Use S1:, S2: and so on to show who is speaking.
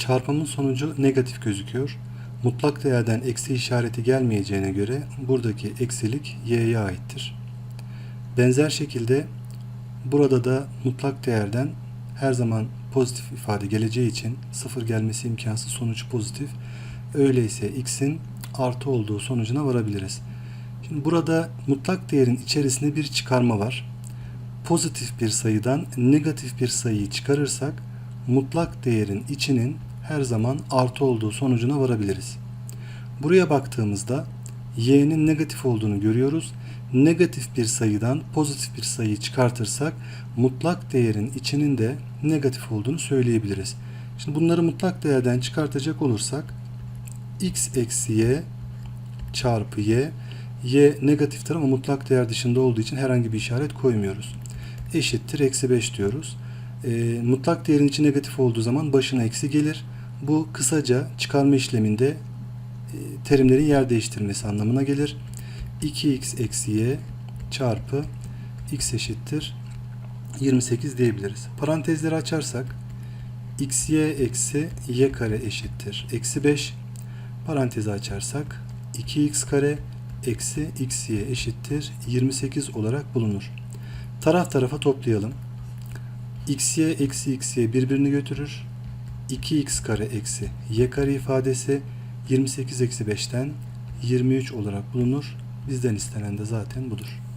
S1: Çarpımın sonucu negatif gözüküyor. Mutlak değerden eksi işareti gelmeyeceğine göre buradaki eksilik y'ye aittir. Benzer şekilde burada da mutlak değerden her zaman pozitif ifade geleceği için sıfır gelmesi imkansız sonuç pozitif. Öyleyse x'in artı olduğu sonucuna varabiliriz. Şimdi burada mutlak değerin içerisinde bir çıkarma var. Pozitif bir sayıdan negatif bir sayıyı çıkarırsak mutlak değerin içinin her zaman artı olduğu sonucuna varabiliriz. Buraya baktığımızda y'nin negatif olduğunu görüyoruz. Negatif bir sayıdan pozitif bir sayıyı çıkartırsak mutlak değerin içinin de negatif olduğunu söyleyebiliriz. Şimdi bunları mutlak değerden çıkartacak olursak x eksi y çarpı y y negatiftir ama mutlak değer dışında olduğu için herhangi bir işaret koymuyoruz. Eşittir eksi 5 diyoruz. E, mutlak değerin içi negatif olduğu zaman başına eksi gelir. Bu kısaca çıkarma işleminde e, terimlerin yer değiştirmesi anlamına gelir. 2x eksi y çarpı x eşittir 28 diyebiliriz. Parantezleri açarsak xy eksi y kare eşittir eksi 5 parantezi açarsak 2x kare eksi xy eşittir 28 olarak bulunur. Taraf tarafa toplayalım. xy eksi xy birbirini götürür. 2x kare eksi y kare ifadesi 28 eksi 5'ten 23 olarak bulunur. Bizden istenen de zaten budur.